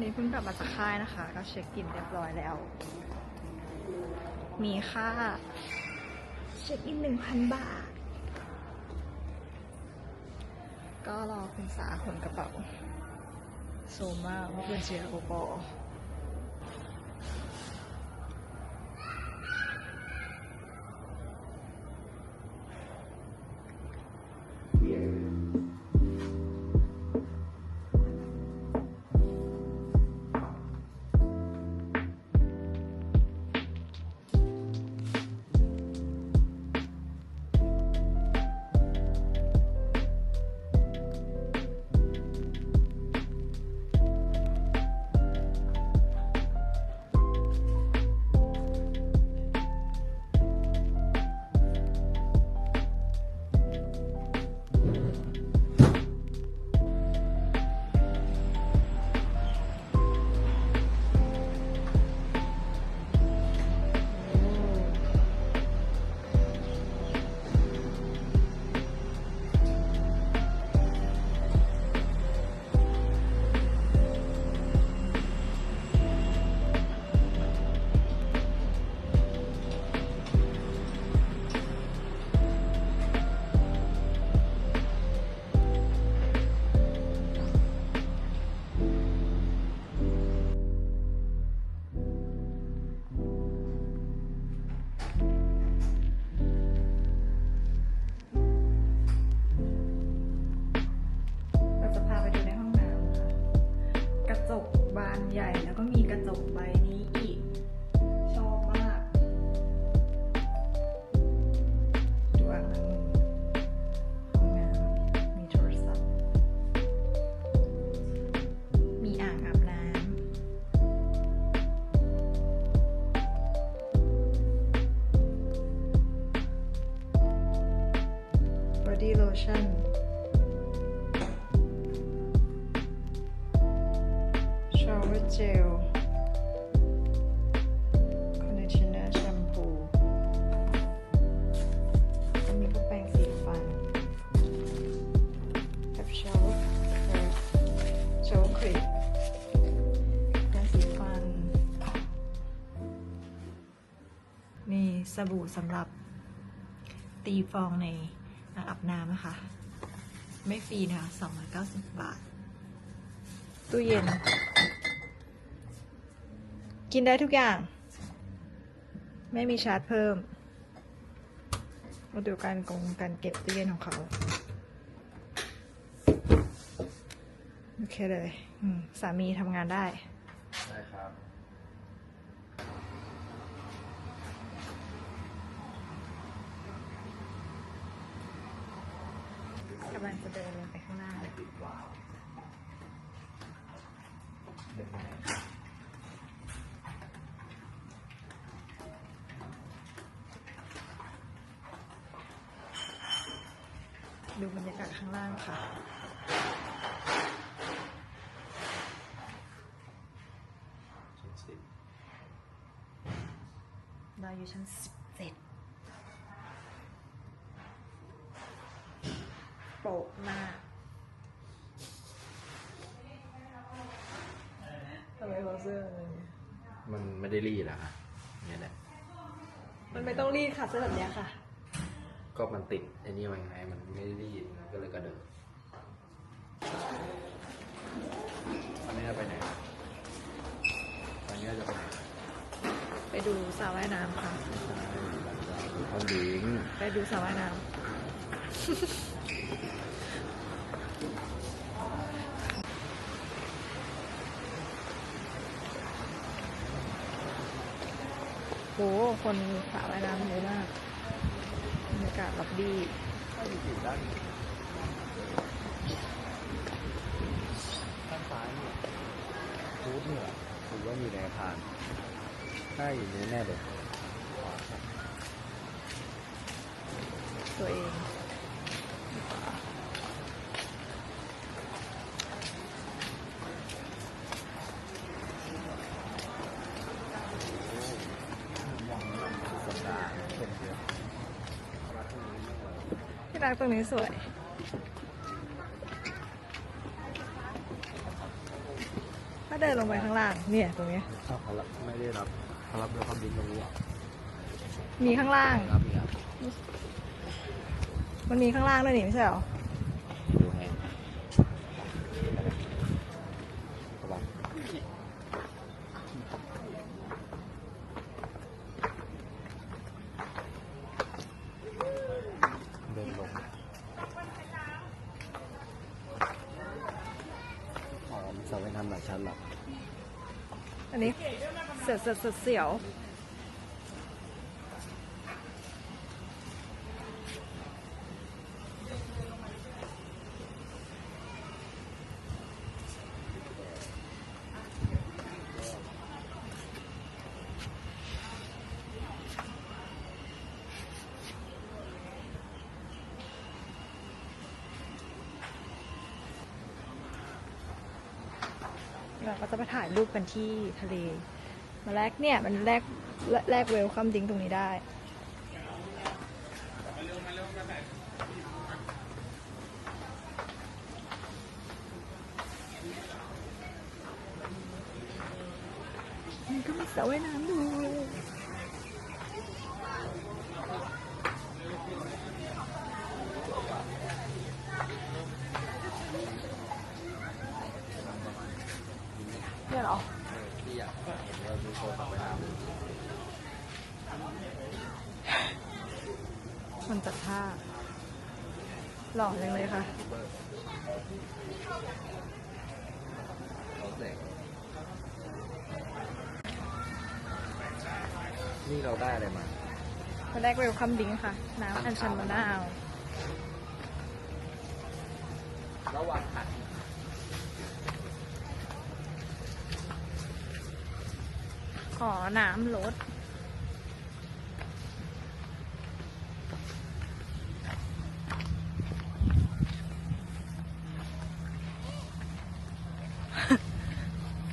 นี่เพิ่งกลับมาจากค่ายนะคะ ก็เช็คอินเรียบร้อยแล้ว มีค่า เช็คอินหนึ่งพันบาท ก็รอคุณสาขนกระเป๋า โซมากเพราะเป็นเชียร์โอปอ สบู่สำหรับตีฟองในอ่างอาบน้ำนะคะ ไม่ฟรีนะคะ290 บาท ตู้เย็น กินได้ทุกอย่าง ไม่มีชาร์จเพิ่มมาดูการกงการเก็บตู้เย็นของเขาโอเคเลยสามีทำงานได้ครับ กำลังจะเดินลงไปข้างหน้า ดูบรรยากาศข้างล่างค่ะชั้นสิบเราอยู่ชั้นสิบ เจ็ดโปะมากทำไมเขาเสื้ออะไรเนี่ยมันไม่ได้รีดอะฮะเนี่ยแหละ มันไม่ต้องรีดค่ะเสื้อแบบเนี้ยค่ะ ก็มันติดไอ้นี่ไว้ไงมันไม่ได้รีดมันก็เลยกระเดิดอันนี้จะไปไหนอันนี้จะไปไหนไปดูสระว่ายน้ำค่ะห้องดิง ไปดูสระว่ายน้ำ โหคนสาว่ายน้ำเยอะมากบรรยากาศล็อบบี้ด้านด้านซ้ายเนี่ยฟูดเนี่ยถือว่าอยู่ในอาคารใช่อยู่นี้แน่เลยตัวเอง รักตรงนี้สวย ถ้าเดินลงไปข้างล่าง เนี่ยตรงเนี้ยชอบเขารับไม่ได้รับเขารับด้วยความดีตรงนี้อะมีข้างล่าง รับเนี่ยมันมีข้างล่างด้วยนี่ไม่ใช่เหรอ ดูแฮงระวังเดินลงอ๋อมีสระว่ายน้ำหลายชั้นเหรอ อันนี้ เสียวเสียวเสียวเสียวเราก็จะไปถ่ายรูปกันที่ทะเล มาแรกเนี่ยมันแรกแรกเวลคัมดิ้งตรงนี้ได้มันก็มีสระว่ายน้ำดูเนี่ยเหรอ ที่อยากเห็นเราดูโชว์สระว่ายน้ำมันจัดท่าหล่อจังเลยค่ะเขาเสกนี่เราได้อะไรมามาแรกเวลคัมดิ้งค่ะ น้ำอัญชันมะนาวระหว่างขัด ขอน้ำลด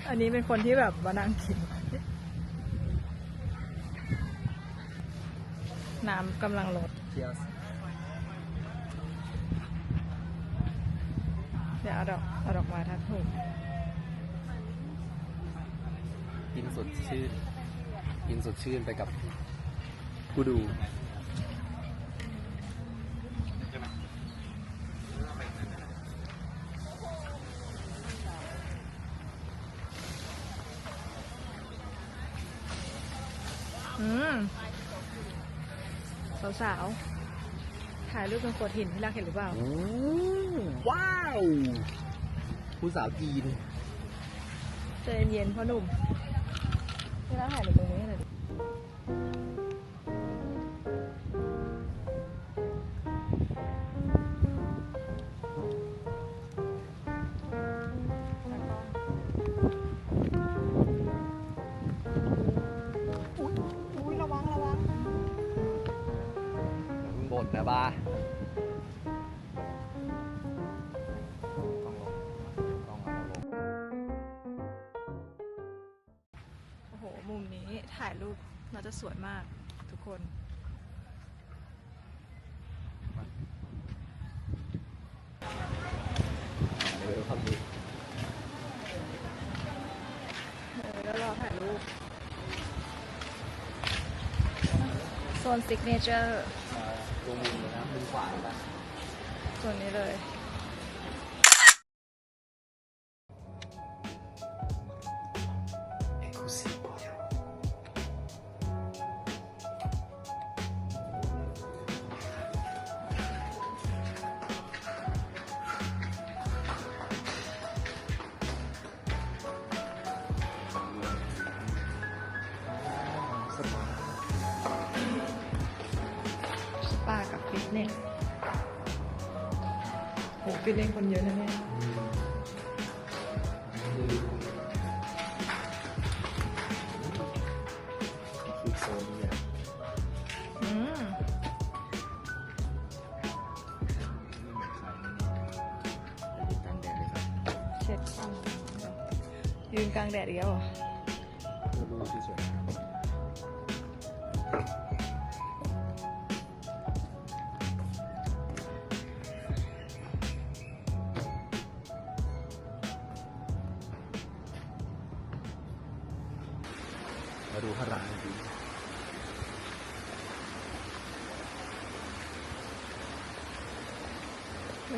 อันนี้เป็นคนที่แบบมานั่งกิน น้ำกำลังลดเชียร์เดี๋ยวเอาดอกเอาดอกไม้ทัดถูก กิน สดชื่นกินสดชื่นไปกับผู้ดู อืมสาวๆถ่ายรูปเป็นโขดหินที่รักเห็นหรือเปล่าว้าว ผู้สาวจีน ใจเย็นๆพ่อหนุ่ม ที่ จะสวยมากทุกคนเดี๋ยวครับดูเออแล้วรอถ่ายรูปโซนซิกเนเจอร์ตรงมุมเลยนะมุมขวาแล้วกัน ส่วนนี้เลย เนี่ยโหกินเองคนเยอะนะเนี่ยคือโซนเนี่ยอืมยืนกลางแดดเดียวเหรอ แล้วดูที่สวยงาม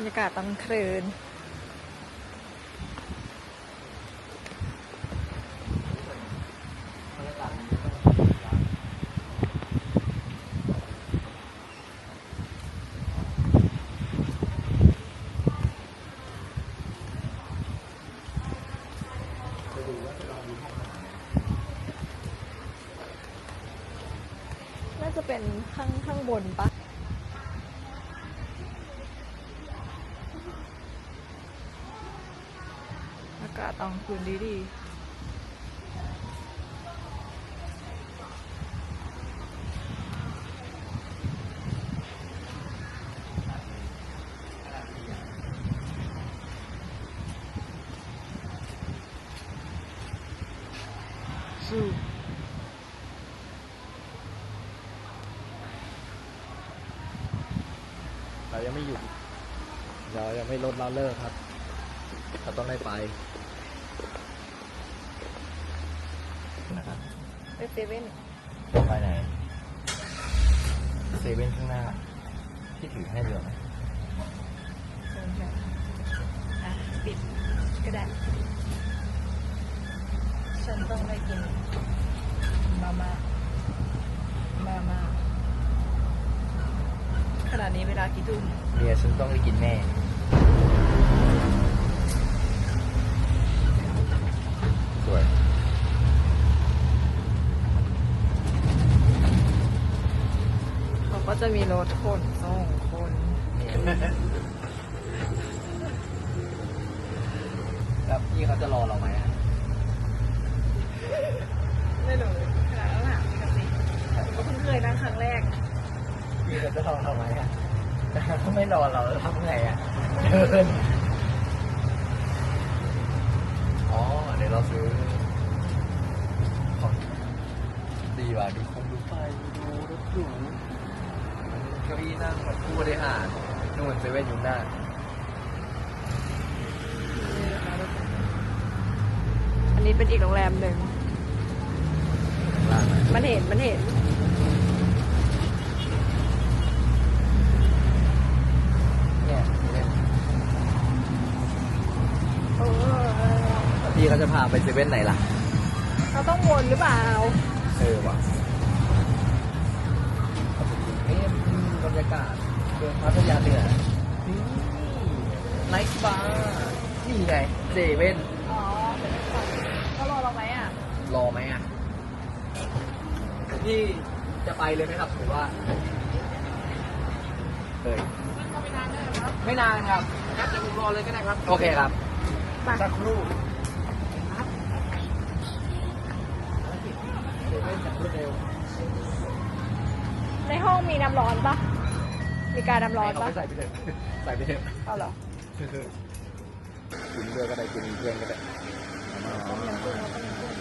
บรรยากาศตอนคืน น่าจะเป็นข้างข้างบนปะ อากาศตอนคืนดีดีสู้เรายังไม่หยุดเรายังไม่ลดละเลิกครับ เราต้องได้ไปนะครับ ไป เซเว่นไปไหนเซเว่นข้างหน้า ที่ถือให้เรือไหมเชิญค่ะอะปิดก็ได้ฉันต้องไปกินมาม่ามาม่าขณะนี้เวลากี่ทุ่ม เมียฉันต้องได้กินแน่ จะมีรถคนสองคนแล้วพี่เขาจะรอเราไหมอะไม่รู้ขนาดนั้นหาปกติก็เพิ่งเคยนั่งครั้งแรก พี่เขาจะรอเราไหมอะถ้าไม่รอเราแล้วทำไงอะเดินอ๋อเดี๋ยวเราซื้อของดีว่ะดูคงดูไฟดูรถหรู เก้าอี้นั่งแบบผู้บริหารนู่นเซเว่นอยู่หน้าอันนี้เป็นอีกโรงแรมหนึ่งข้างล่างนะมันเห็น มันเห็น เนี่ยเซเว่นเออพี่เขาจะพาไปเซเว่นไหนล่ะเราต้องวนหรือเปล่า เออว่ะเอาไปกินเอ๊ะบ รรยากาศเมืองพัทยาเหนือนี่ไนท์บาร์นี่ไงเซเว่นอ๋อเขารอเราไหมอะ รอไหมอะพี่จะไปเลยไหมครับหรือว่าเฮ้ยไม่นานครับงั้นเดี๋ยวผมรอเลยก็ได้ครับ โอเคครับไปสักครู่เซเว่นจัดรวดเร็วในห้องมีน้ำร้อนปะ มีการน้ำร้อนให้เขาปะไปใส่ไปเถอะใส่ไปเถอะเอาเหรอกินด้วยก็ได้กินเพื่อนก็ได้ต้มยำกุ้งแล้วต้มยำกุ้ง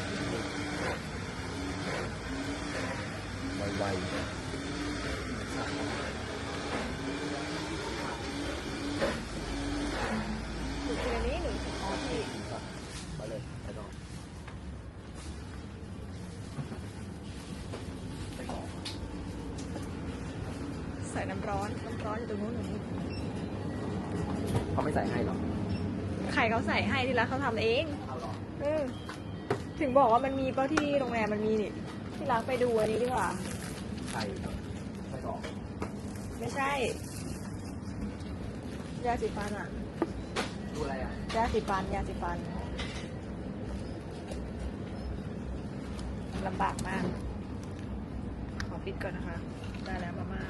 ไวหนูกินอันนี้หนูอ๋อพี่ ๆไปเลยไปต่อ ใส่น้ำร้อนน้ำร้อนอยู่ตรงนู้นหนูเขาไม่ใส่ให้หรอไข่เขาใส่ให้ที่ร้านเขาทำเองเอาหรอเออถึงบอกว่ามันมีเป้าที่โรงแรมมันมีนี่ที่ร้านไปดูอันนี้ดีกว่าไข่ไข่ต่อไม่ใช่ยาสีฟันอะดูอะไรอะยาสีฟันยาสีฟันลำบากมาก ขอปิดก่อนนะคะ ได้แล้วมาม่า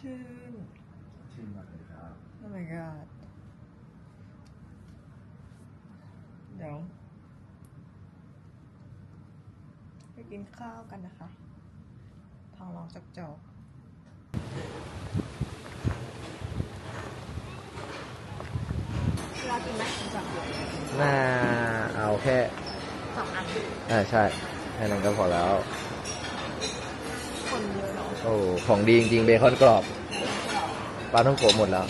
ชื่น ชื่นมากเลยครับ Oh my god เดี๋ยว ไปกินข้าวกันนะคะ ทองรองจักจอกเวลากินไหมจับอยู่น่าเอาแค่สองอันอ่าใช่แค่นั้นก็พอแล้ว คนเยอะเนาะ โอ้ ของดีจริงๆเบคอนกรอบ ปลาท่องโกะหมดแล้ว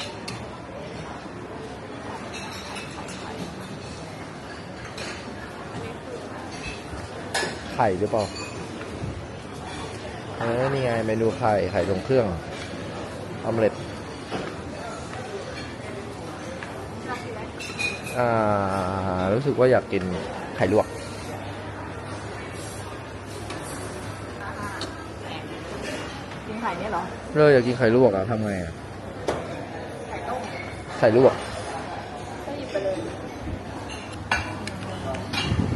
ไข่หรือเปล่าเออนี่ไงเมนูไข่ ไข่ทรงเครื่องออมเล็ตอ่า รู้สึกว่าอยากกินไข่ลวกกินไข่เนี่ยเหรอเราอยากกินไข่ลวกอะทำไงอะไข่ต้ม ไข่ลวกก็หยิบไปเลย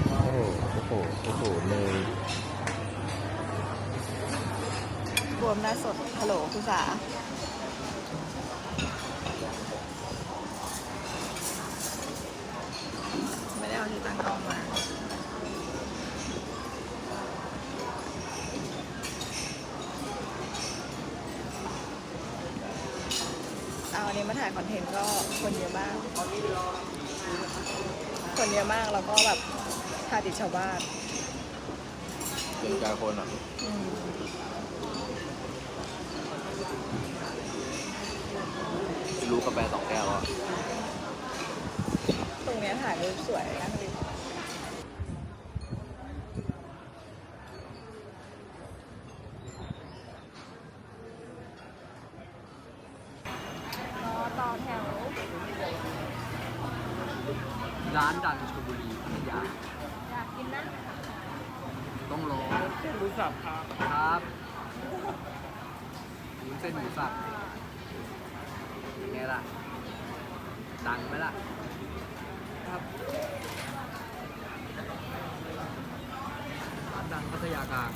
โอ้โหโอ้โหโอ้โหเนยรวมหน้าสดฮัลโหลคุณสา ไม่ได้เอาที่ตั้งกล้องมา เอาอันนี้ มาถ่ายคอนเทนต์ก็คนเยอะมาก คนเยอะมากแล้วก็แบบถ่ายติดชาวบ้านเจอการคนอะอืมรู้กาแฟสองแก้วอะ ตรงเนี้ยถ่ายรูปสวยนะพี่รอต่อแถว ร้านดังชลบุรีพัทยา อยากกินนะ ต้องรอเส้นหมูสับครับ ครับหมูเส้นหมูสับเป็นไงล่ะ ดังไหมล่ะครับร้านดังพัทยากลาง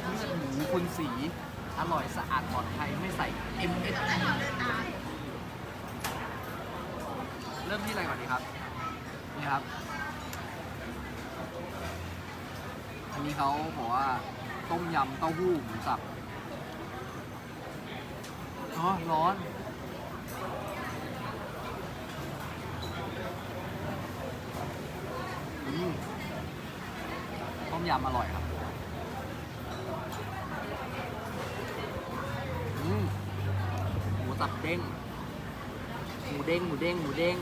เลือดหมูคุณสี อร่อยสะอาดปลอดภัยไม่ใส่ MSG เริ่มที่อะไรก่อนดีครับ นี่ครับ อันนี้เขาบอกว่าต้มยำเต้าหู้หมูสับ อ๋อ ร้อน อืมต้ม ยำอร่อยครับหมูสับเด้ง หมูเด้ง หมูเด้ง หมูเด้ง